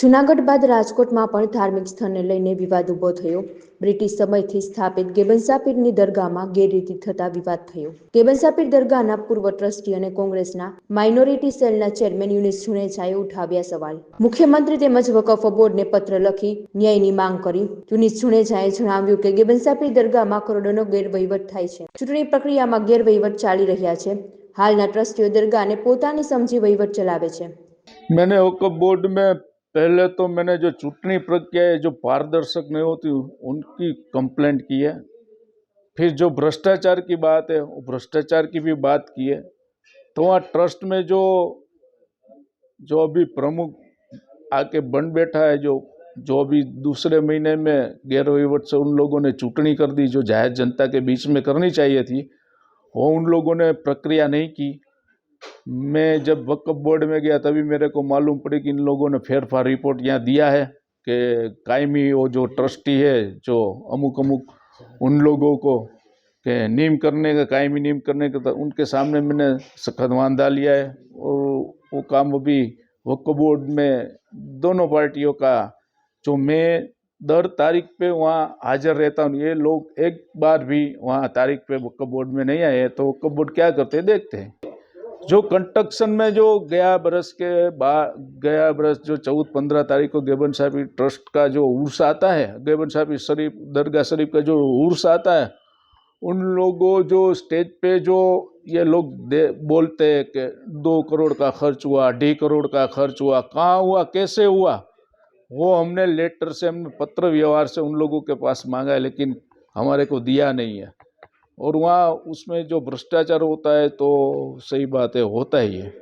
જૂનાગઢ બાદ રાજકોટમાં પણ ધાર્મિક સ્થળને લઈને વિવાદ ઊભો થયો. બ્રિટિશ સમયથી સ્થાપિત ગેબનસા દરગાહમાં ગેરરીતિ થતા વિવાદ થયો. ગેબનસા દરગાહના પૂર્વ ટ્રસ્ટી અને કોંગ્રેસના માઇનોરિટી સેલના ચેરમેન યુનિસ જુનેજાએ ઉઠાવ્યા સવાલ. મુખ્યમંત્રી તેમજ વકફ બોર્ડને પત્ર લખી ન્યાયની માંગ કરી. યુનિસ જુનેજાએ જણાવ્યું કે ગેબનસા પીર દરગાહમાં કરોડોનો ગેરવહીવટ થાય છે. ચૂંટણી પ્રક્રિયામાં ગેરવહીવટ ચાલી રહ્યા છે. હાલના ટ્રસ્ટીઓ દરગાહને પોતાની સમજી વહીવટ ચલાવે છે. મેને વકફ બોર્ડ મેં पहले तो मैंने जो चुटनी प्रक्रिया है, जो पारदर्शक नहीं होती, उनकी कंप्लेंट की है। फिर जो भ्रष्टाचार की बात है, वो भ्रष्टाचार की भी बात की है। तो वहाँ ट्रस्ट में जो जो अभी प्रमुख आके बन बैठा है, जो जो अभी दूसरे महीने में गैरवहीवट से उन लोगों ने चुटनी कर दी, जो ज़ाहिर जनता के बीच में करनी चाहिए थी, वो उन लोगों ने प्रक्रिया नहीं की। मैं जब वक्फ बोर्ड में गया, तभी मेरे को मालूम पड़ी कि इन लोगों ने फेरफार रिपोर्ट यहाँ दिया है कि कायमी वो जो ट्रस्टी है, जो अमुक अमुक उन लोगों को के नीम करने का, कायमी नीम करने का तो उनके सामने मैंने सखतवान डाल लिया है। और वो काम अभी वक्फ बोर्ड में दोनों पार्टियों का, जो मैं दर तारीख पे वहाँ हाजिर रहता हूँ, ये लोग एक बार भी वहाँ तारीख पे वक्फ बोर्ड में नहीं आए तो वक्फ बोर्ड क्या करते देखते हैं। जो कंस्ट्रक्शन में जो गया बरस के बाद गया बरस जो चौदह पंद्रह तारीख को गेबन साहब ट्रस्ट का जो उर्स आता है, गेबन साहब शरीफ, दरगाह शरीफ का जो उर्स आता है, उन लोगों जो स्टेज पे जो ये लोग दे, बोलते हैं कि दो करोड़ का खर्च हुआ, ढाई करोड़ का खर्च हुआ, कहाँ हुआ, कैसे हुआ, वो हमने लेटर से, हमने पत्र व्यवहार से उन लोगों के पास मांगा है, लेकिन हमारे को दिया नहीं है। और वहाँ उसमें जो भ्रष्टाचार होता है तो सही बात है होता ही है।